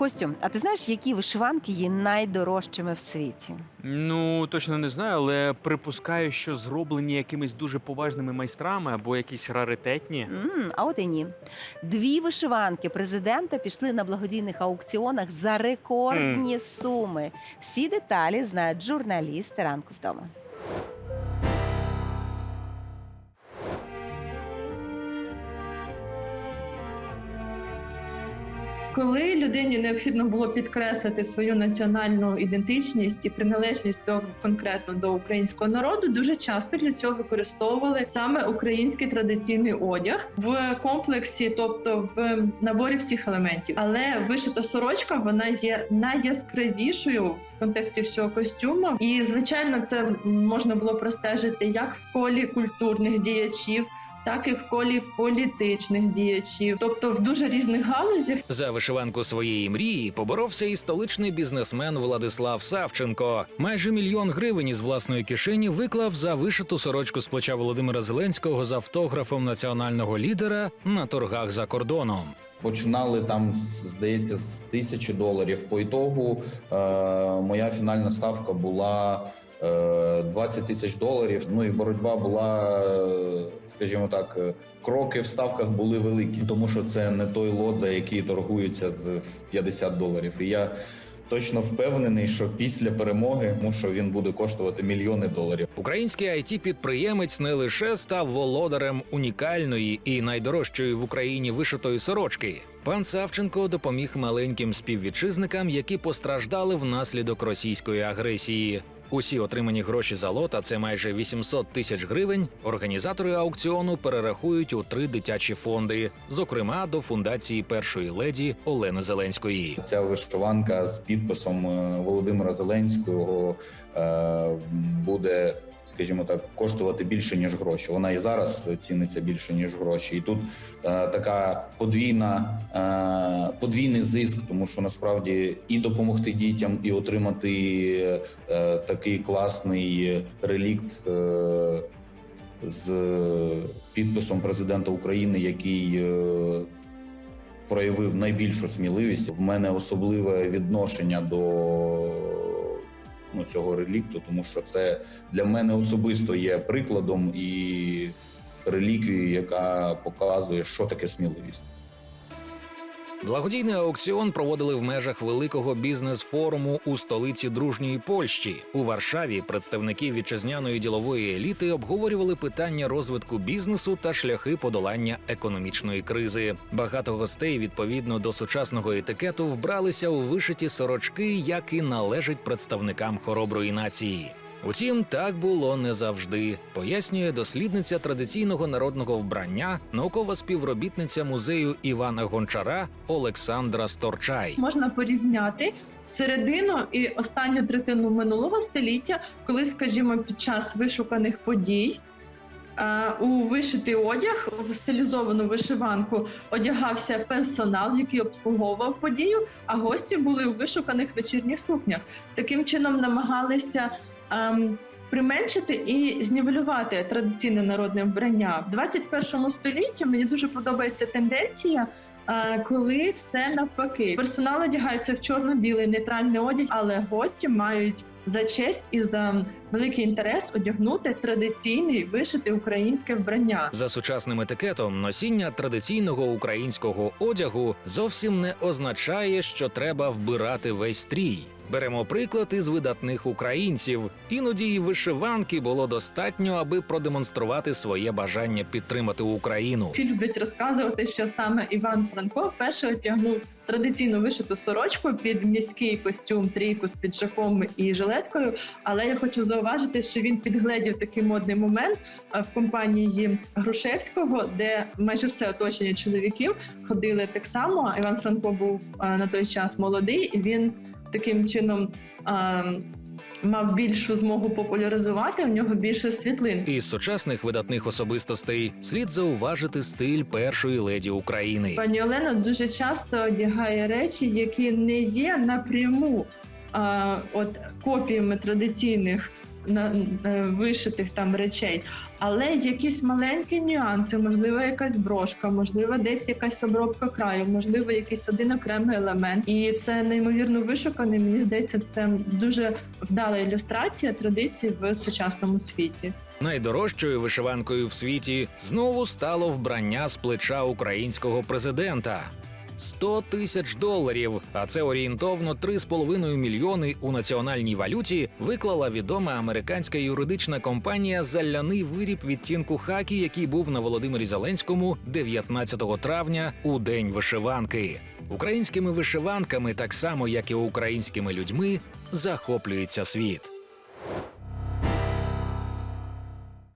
Костю, а ти знаєш, які вишиванки є найдорожчими в світі? Ну точно не знаю, але припускаю, що зроблені якимись дуже поважними майстрами або якісь раритетні. м а от і ні. Дві вишиванки президента пішли на благодійних аукціонах за рекордні суми. Всі деталі знають журналісти ранку вдома. Коли людині необхідно було підкреслити свою національну ідентичність і приналежність до конкретно до українського народу, дуже часто для цього використовували саме український традиційний одяг в комплексі, тобто в наборі всіх елементів. Але вишита сорочка вона є найяскравішою в контексті всього костюму, і звичайно, це можна було простежити як в колі культурних діячів. Так і в колі політичних діячів, тобто в дуже різних галузях За вишиванку своєї мрії поборовся і столичний бізнесмен Владислав Савченко. Майже мільйон гривень із власної кишені виклав за вишиту сорочку з плеча Володимира Зеленського з автографом національного лідера на торгах за кордоном. Починали там, здається, з тисячі доларів. По ітогу е, моя фінальна ставка була 20 тисяч доларів. Ну і боротьба була, е, скажімо так, е, кроки в ставках були великі, тому що це не той лот, за який торгуються з 50 доларів. І я точно впевнений, що після перемоги, що він буде коштувати мільйони доларів. Український it підприємець не лише став володарем унікальної і найдорожчої в Україні вишитої сорочки. Пан Савченко допоміг маленьким співвітчизникам, які постраждали внаслідок російської агресії. Усі отримані гроші за лот, а це майже 800 тисяч гривень. Організатори аукціону перерахують у три дитячі фонди, зокрема до фундації першої леді Олени Зеленської. Ця вишиванка з підписом е, Володимира Зеленського е, буде, скажімо так, коштувати більше ніж гроші. Вона і зараз ціниться більше ніж гроші. І тут е, така подвійна е, подвійний зиск, тому що насправді і допомогти дітям, і отримати е, такий класний релікт. Е, з підписом президента України, який е, проявив найбільшу сміливість. В мене особливе відношення до ну, цього релікту, тому що це для мене особисто є прикладом і реліквією, яка показує, що таке сміливість. Благодійний аукціон проводили в межах великого бізнес-форуму у столиці дружньої Польщі. У Варшаві представники вітчизняної ділової еліти обговорювали питання розвитку бізнесу та шляхи подолання економічної кризи. Багато гостей, відповідно до сучасного етикету, вбралися у вишиті сорочки, як і належить представникам хороброї нації. Утім, так було не завжди, пояснює дослідниця традиційного народного вбрання, наукова співробітниця музею Івана Гончара Олександра Сторчай. можна порівняти середину і останню третину минулого століття, коли, скажімо, під час вишуканих подій. У вишитий одяг, в стилізовану вишиванку одягався персонал, який обслуговував подію, а гості були у вишуканих вечірніх сукнях. Таким чином намагалися применшити і знівелювати традиційне народне вбрання. В 21 столітті мені дуже подобається тенденція. е, Коли все навпаки, персонал одягається в чорно-білий нейтральний одяг, але гості мають за честь і за великий інтерес одягнути традиційний вишитий українське вбрання. За сучасним етикетом носіння традиційного українського одягу зовсім не означає, що треба вбирати весь стрій. Беремо приклад із видатних українців. Іноді і вишиванки було достатньо, аби продемонструвати своє бажання підтримати Україну. Всі люблять розказувати, що саме Іван Франко перший одягнув традиційну вишиту сорочку під міський костюм, трійку з піджаком і жилеткою. Але я хочу зауважити, що він підгледів такий модний момент в компанії Грушевського, де майже все оточення чоловіків ходили так само. Іван Франко був на той час молодий, і він таким чином. Мав більшу змогу популяризувати, в нього більше світлин. Із сучасних видатних особистостей слід зауважити стиль першої леді України. Пані Олена дуже часто одягає речі, які не є напряму а, от копіями традиційних на е, вишитих там речей, але якісь маленькі нюанси, можливо, якась брошка, можливо, десь якась обробка краю, можливо, якийсь один окремий елемент. І це неймовірно вишуканий. Мені здається, це дуже вдала ілюстрація традицій в сучасному світі. Найдорожчою вишиванкою в світі знову стало вбрання з плеча українського президента. 100 тисяч доларів, а це орієнтовно 3,5 мільйони у національній валюті, виклала відома американська юридична компанія Залляний виріб відтінку хакі, який був на Володимирі Зеленському 19 травня у день вишиванки. Українськими вишиванками, так само як і українськими людьми, захоплюється світ.